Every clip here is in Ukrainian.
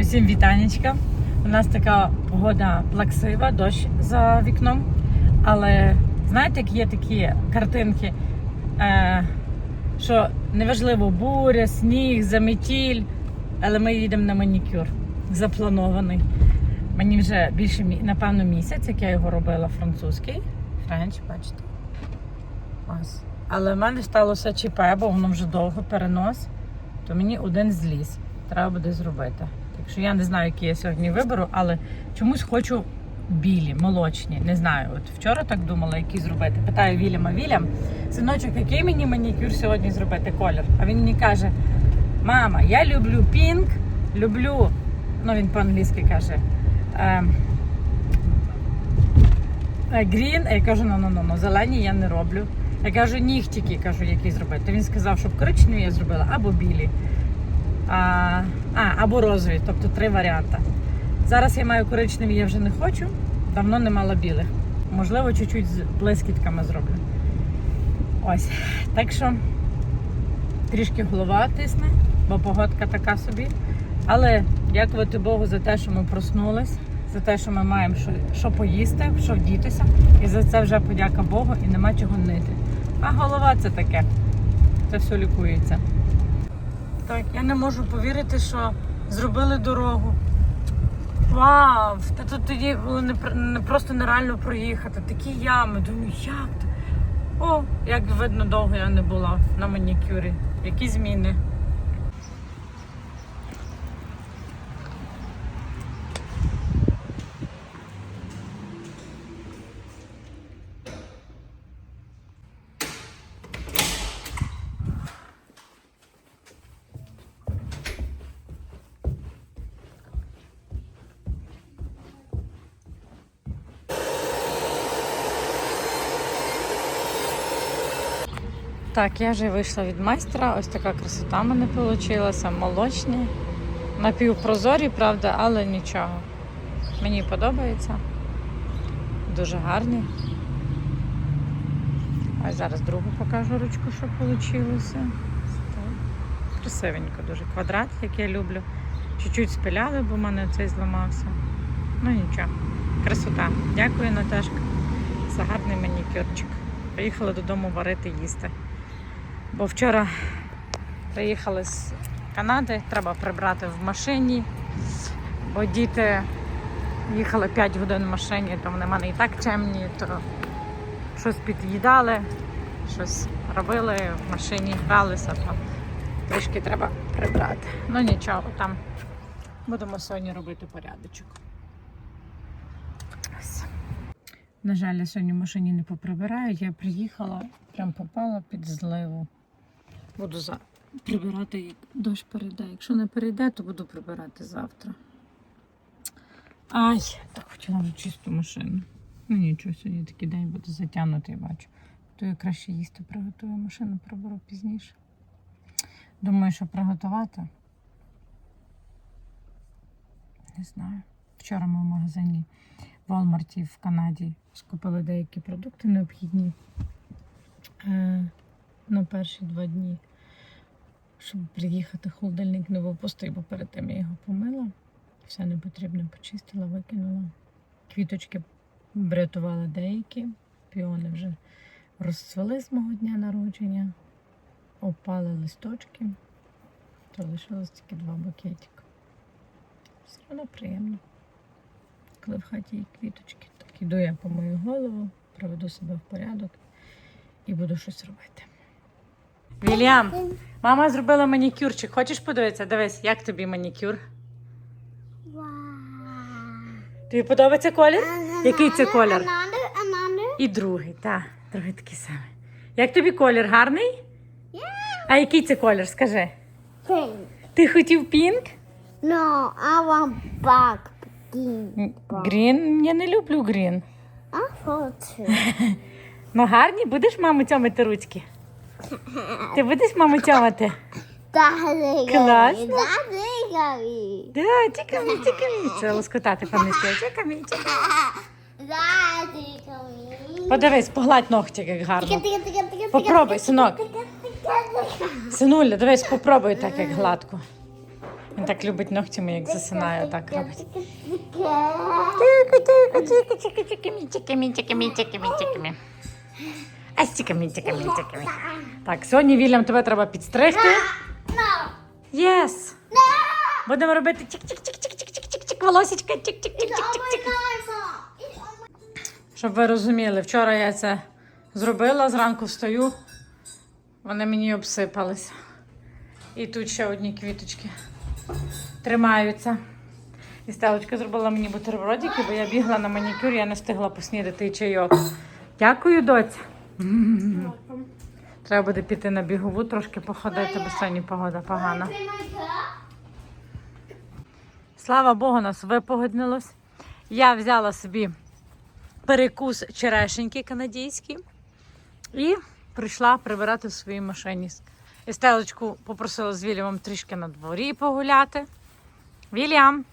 Усім вітанечка. У нас така погода плаксива, дощ за вікном. Але знаєте, як є такі картинки, е, що неважливо буря, сніг, заметіль, але ми їдемо на манікюр запланований. Мені вже більше напевно місяць, як я його робила французький. Френч, бачите. Ось. Але в мене сталося ЧП, бо воно вже довго перенос, то мені один зліз. Треба буде зробити. Що я не знаю, які я сьогодні виберу, але чомусь хочу білі, молочні. Не знаю. От вчора так думала, які зробити. Питаю Вільяма Вільям, синочок, який мені манікюр сьогодні зробити колір? А він мені каже: Мама, я люблю пінк, люблю, ну він по-англійськи каже. ем, е, Грін, я кажу, ну ну ну ну зелені я не роблю. Я кажу, нігтики, кажу, які зробити. Він сказав, щоб коричневі я зробила або білі, а, а, або розові, тобто три варіанти. Зараз я маю коричневі, я вже не хочу. Давно не мала білих. Можливо, чуть-чуть з блискітками зроблю. Ось. Так що трішки голова тисне, бо погодка така собі. Але дякувати Богу за те, що ми проснулись, за те, що ми маємо що, що поїсти, що вдітися. І за це вже подяка Богу і нема чого нити. А голова це таке. Це все лікується. Так, я не можу повірити, що зробили дорогу. Вау! Та тут тоді було не, не просто нереально проїхати. Такі ями. Думаю, як? О, як видно, довго я не була на манікюрі. Які зміни. Так, я вже вийшла від майстра. Ось така красота мене вийшла. Молочні. Напівпрозорі, правда, але нічого. Мені подобається. Дуже гарні. Ось зараз другу покажу ручку, що вийшло. Красивенько, дуже квадрат, як я люблю. Чуть-чуть спиляли, бо в мене цей зламався. Ну нічого. Красота. Дякую, Наташка, за гарний манікюрчик. Приїхала додому варити їсти. Бо вчора приїхали з Канади, треба прибрати в машині, бо діти їхали 5 годин в машині, то вони в мене і так чемні, то щось під'їдали, щось робили в машині, гралися, то трішки треба прибрати. Ну нічого, там будемо сьогодні робити порядочок. На жаль, я сьогодні в машині не поприбираю. Я приїхала, прям попала під зливу. Буду за... прибирати, як дощ перейде. Якщо не перейде, то буду прибирати завтра. Ай, так хотіла вже чисту машину. Ну нічого, сьогодні такий день буде затягнутий, бачу. То я краще їсти приготую, машину приберу пізніше. Думаю, що приготувати. Не знаю. Вчора ми в магазині в Walmart в Канаді скупили деякі продукти необхідні е, на перші два дні, щоб приїхати. Холодильник не був пустий, бо перед тим я його помила. Все непотрібне почистила, викинула. Квіточки врятувала деякі. Піони вже розцвели з мого дня народження, опали листочки. То лишилось тільки два букетика. Все одно приємно коли в хаті є квіточки. Так іду я помию голову, приведу себе в порядок і буду щось робити. Вільям, мама зробила манікюрчик. Хочеш подивитися? Дивись, як тобі манікюр? Тобі подобається колір? Який це колір? І другий, так, другий такий самий. Як тобі колір гарний? А який це колір? Скажи. Pink. Ти хотів пінк? No, I want black. Green. Грін? Я не люблю грін. I too. Ну гарні, будеш маму тьомити ручки? Ти будеш маму? Daddy Класно. Да, тікамі, тікамі. Це лоскотати по-англійськи. Тікамі, тікамі. Подивись, погладь ногтик, як гарно. Попробуй, синок. Синуля, дивись, попробуй так, як гладко. Він так любить ногтями, як засинає, так робить. Тихо, Тихо, тихо, тихо, тихо, мітіки, мітіки, мітіки, мітіки. Ась тіка, мітіка, мітіки. Так, сьогодні, Вільям, тебе треба підстригти. Єс! Будемо робити чик-чик-чик-чик-чик-чик-чик, волосечка, чик-чик-чик-чик-чик. Щоб ви розуміли, вчора я це зробила, зранку встаю, вони мені обсипалися. І тут ще одні квіточки тримаються. І Стелочка зробила мені бутербродики, бо я бігла на манікюр, я не встигла поснідати і чайок. Дякую, доця. Треба буде піти на бігову, трошки походити, бо сьогодні погода погана. Слава Богу, нас випогоднилось. Я взяла собі перекус черешеньки канадійський і прийшла прибирати в своїй машині. І Стелочку попросила з Вільямом трішки на дворі погуляти. Вільям,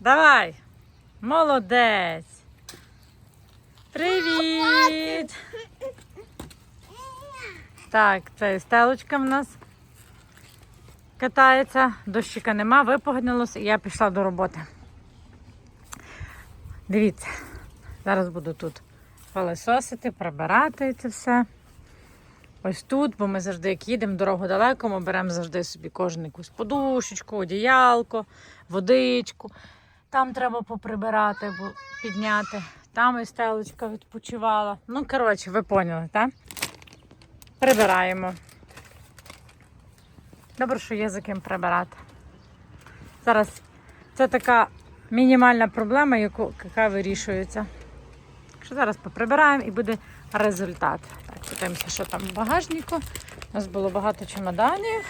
давай. Молодець. Привіт! Так, це Стелочка в нас катається, дощика нема, випогнилося, і я пішла до роботи. Дивіться, зараз буду тут пилесосити, прибирати це все. Ось тут, бо ми завжди, як їдемо дорогу далеко, ми беремо завжди собі кожен якусь подушечку, одіялко, водичку. Там треба поприбирати, підняти. Там і стелечка відпочивала. Ну, коротше, ви поняли, так? Прибираємо. Добре, що є за ким прибирати. Зараз це така мінімальна проблема, яку, яка вирішується. Що зараз поприбираємо і буде результат. Так, подивимося, що там в багажнику. У нас було багато чемоданів.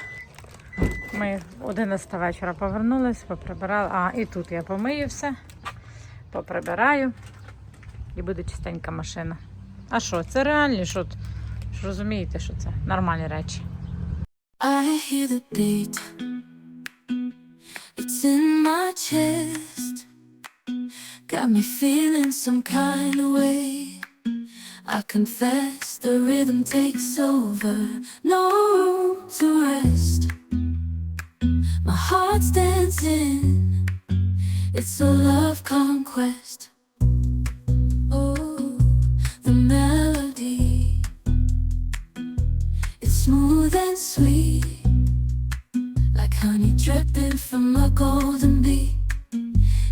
Ми 11 вечора повернулись, поприбирали. А, і тут я помию все, поприбираю і буде чистенька машина. А що, це реальні, що, що розумієте, що це нормальні речі. I hear the beat. It's in my chest. Got me feeling some kind of way. I confess the rhythm takes over. No room to rest. My heart's dancing. It's a love conquest. Oh, the melody. It's smooth and sweet, like honey dripping from a golden bee.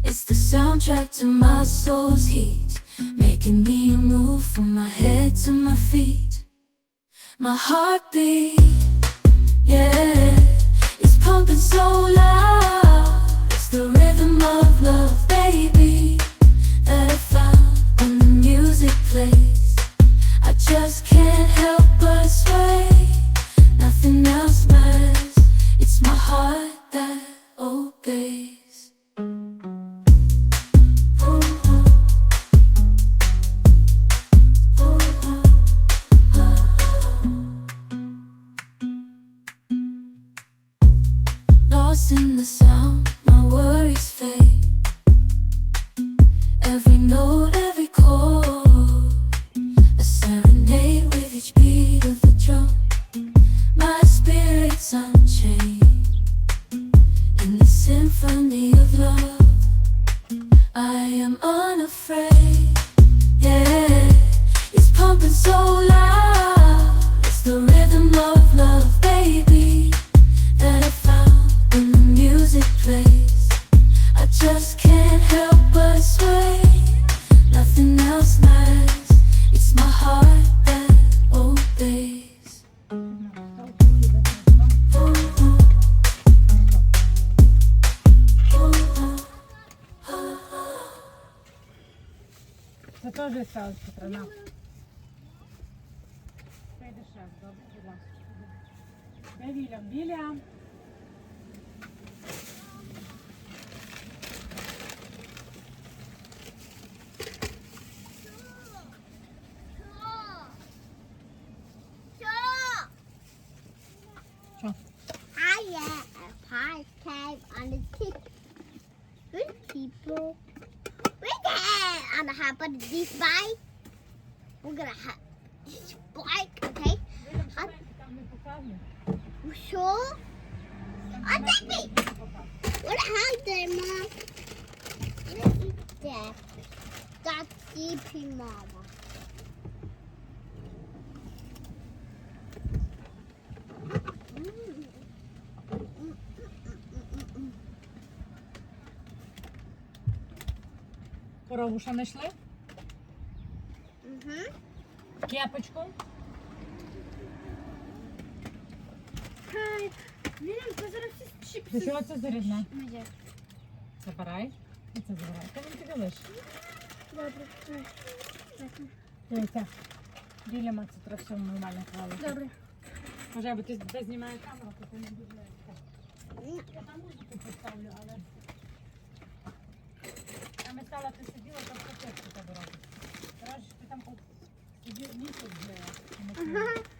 It's the soundtrack to my soul's heat, making me move from my head to my feet. My heartbeat, yeah, Something so loud. In the sound, my worries fade. Every note, না Белям, белям. on the tip. Good people. There! I'm a hot butter bite. That's DP, Mama. Корову що знайшли? Mhm. Кепочку. William, це зараз всі чого це зарядне? Добре. Забирай. І це забирай. Та він тобі лиш. Добре. Дивіться. Біля Макса треба все нормально клали. Добре. Може, аби ти знімає камеру, то ти не дуже. Я там музику поставлю, але. Там і стала, ти сиділа, то у тебе робить. Зараз ти там сидів місяць вже.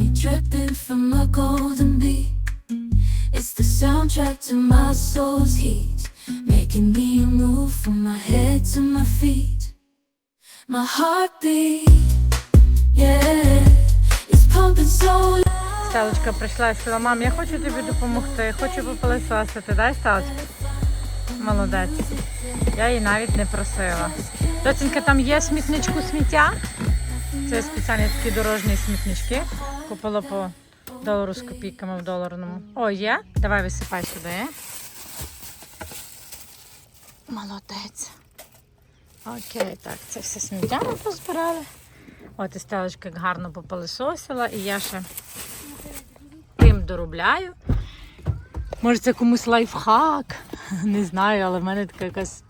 Honey dripping from a golden bee. It's the soundtrack to my soul's heat, making me move from my head to my feet. My heartbeat, yeah, it's pumping so loud. Сталочка прийшла і сказала, мам, я хочу тобі допомогти, хочу попилисосити. Дай Сталочка? Молодець. Я її навіть не просила. Доцінька, там є смітничку сміття. Це спеціальні такі дорожні смітнички. Купила по долару з копійками в доларному. О, є? Давай висипай сюди. Молодець. Окей, так, це все сміття ми позбирали. От і стелочка як гарно попилисосила, і я ще тим доробляю. Може, це комусь лайфхак. Не знаю, але в мене така якась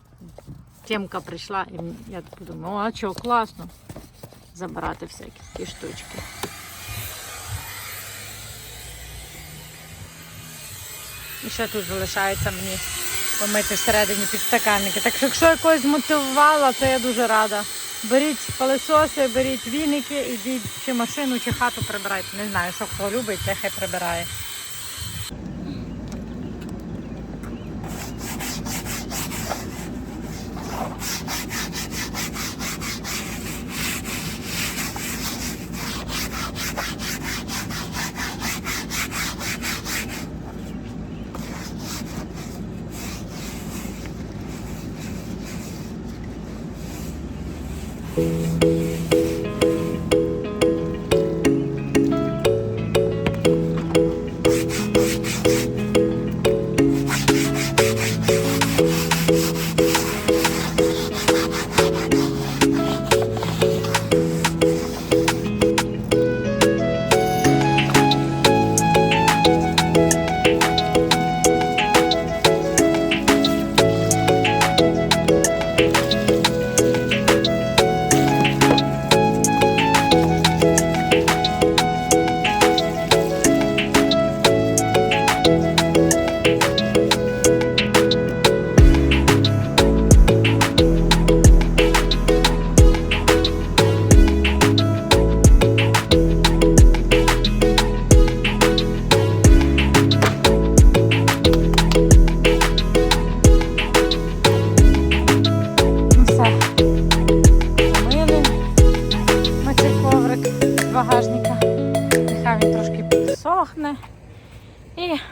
темка прийшла, і я так думаю, о, а що, класно забирати всякі такі штучки. І ще тут залишається мені помити всередині підстаканники. Так що, якщо я змотивувала, то я дуже рада. Беріть пилососи, беріть віники, ідіть чи машину, чи хату прибирайте. Не знаю, що хто любить, те хай прибирає.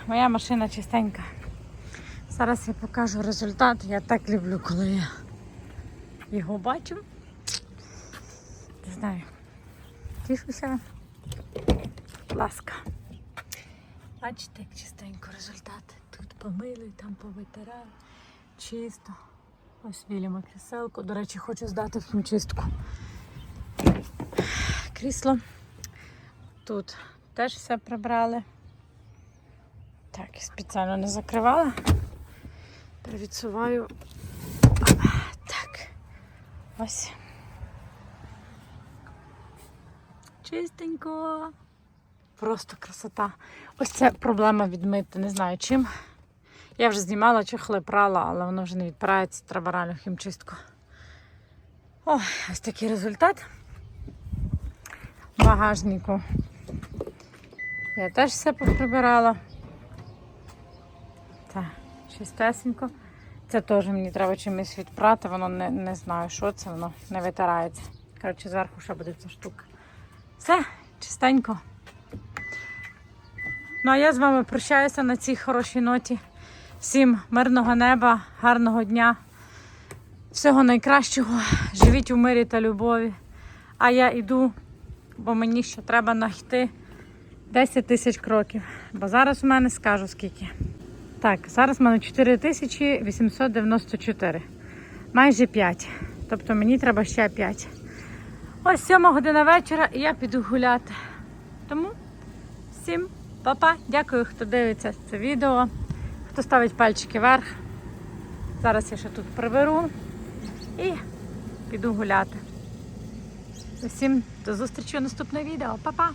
Моя машина чистенька. Зараз я покажу результат. Я так люблю, коли я його бачу. Не знаю. Тішуся. Ласка. Бачите, як чистенько результат. Тут помили, там повитирали. Чисто. Ось вілімо кріселко. До речі, хочу здати в хімчистку. Крісло. Тут теж все прибрали. Так, спеціально не закривала. Перевідсуваю. Так. Ось. Чистенько. Просто красота. Ось це проблема відмити. Не знаю чим. Я вже знімала чохли прала, але воно вже не відпирається. Треба реально хімчистку. О, ось такий результат. В багажнику. Я теж все поприбирала. Чистесенько. Це теж мені треба чимось відпрати, воно не, не знаю, що це, воно не витирається. Коротше, зверху ще буде ця штука. Все, чистенько. Ну а я з вами прощаюся на цій хорошій ноті. Всім мирного неба, гарного дня, всього найкращого. Живіть у мирі та любові. А я йду, бо мені ще треба нахти 10 тисяч кроків. Бо зараз у мене скажу скільки. Так, зараз в мене 4894. Майже 5. Тобто мені треба ще 5. Ось 7 година вечора і я піду гуляти. Тому всім па-па. Дякую, хто дивиться це відео, хто ставить пальчики вверх. Зараз я ще тут приберу і піду гуляти. Усім до зустрічі у наступне відео. Па-па!